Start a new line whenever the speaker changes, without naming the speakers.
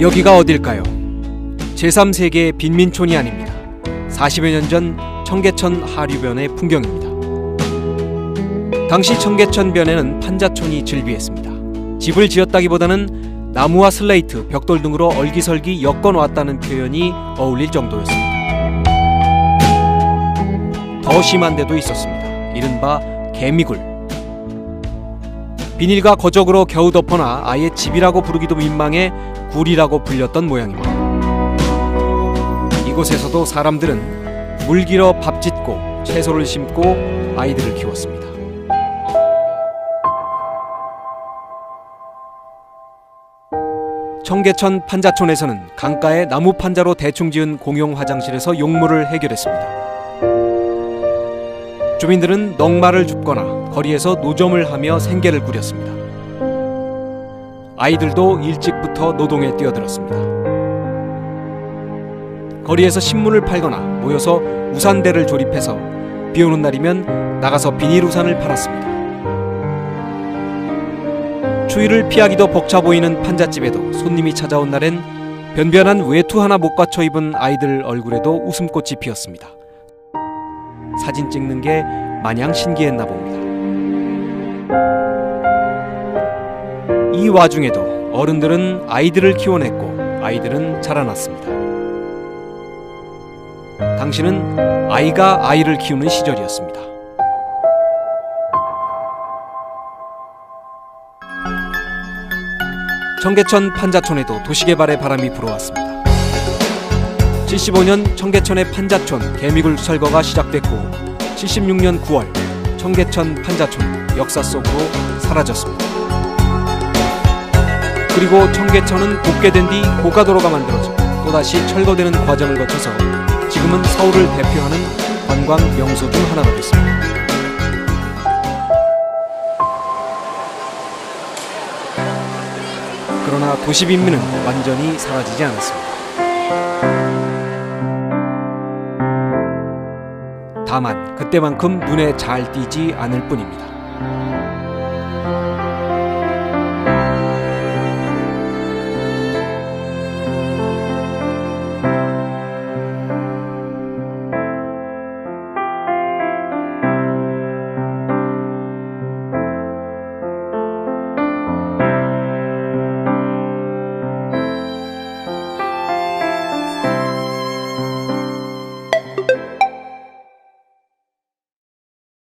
여기가 어딜까요? 제3세계의 빈민촌이 아닙니다. 40여 년 전 청계천 하류변의 풍경입니다. 당시 청계천변에는 판자촌이 즐비했습니다. 집을 지었다기보다는 나무와 슬레이트, 벽돌 등으로 얼기설기 엮어 놓았다는 표현이 어울릴 정도였습니다. 더 심한 데도 있었습니다. 이른바 개미굴. 비닐과 거적으로 겨우 덮어놔 아예 집이라고 부르기도 민망해 굴이라고 불렸던 모양입니다. 이곳에서도 사람들은 물기러 밥 짓고 채소를 심고 아이들을 키웠습니다. 청계천 판자촌에서는 강가에 나무 판자로 대충 지은 공용 화장실에서 용무를 해결했습니다. 주민들은 넉마를 줍거나 거리에서 노점을 하며 생계를 꾸렸습니다. 아이들도 일찍부터 노동에 뛰어들었습니다. 거리에서 신문을 팔거나 모여서 우산대를 조립해서 비 오는 날이면 나가서 비닐 우산을 팔았습니다. 추위를 피하기도 벅차 보이는 판잣집에도 손님이 찾아온 날엔 변변한 외투 하나 못 갖춰 입은 아이들 얼굴에도 웃음꽃이 피었습니다. 사진 찍는 게 마냥 신기했나 봅니다. 이 와중에도 어른들은 아이들을 키워냈고 아이들은 자라났습니다. 당신은 아이가 아이를 키우는 시절이었습니다. 청계천 판자촌에도 도시개발의 바람이 불어왔습니다. 75년 청계천의 판자촌 개미굴 철거가 시작됐고 76년 9월 청계천 판자촌 역사 속으로 사라졌습니다. 그리고 청계천은 복개된 뒤 고가도로가 만들어지고 또다시 철거되는 과정을 거쳐서 지금은 서울을 대표하는 관광 명소 중 하나가 됐습니다. 그러나 도시 빈민은 완전히 사라지지 않았습니다. 다만 그때만큼 눈에 잘 띄지 않을 뿐입니다.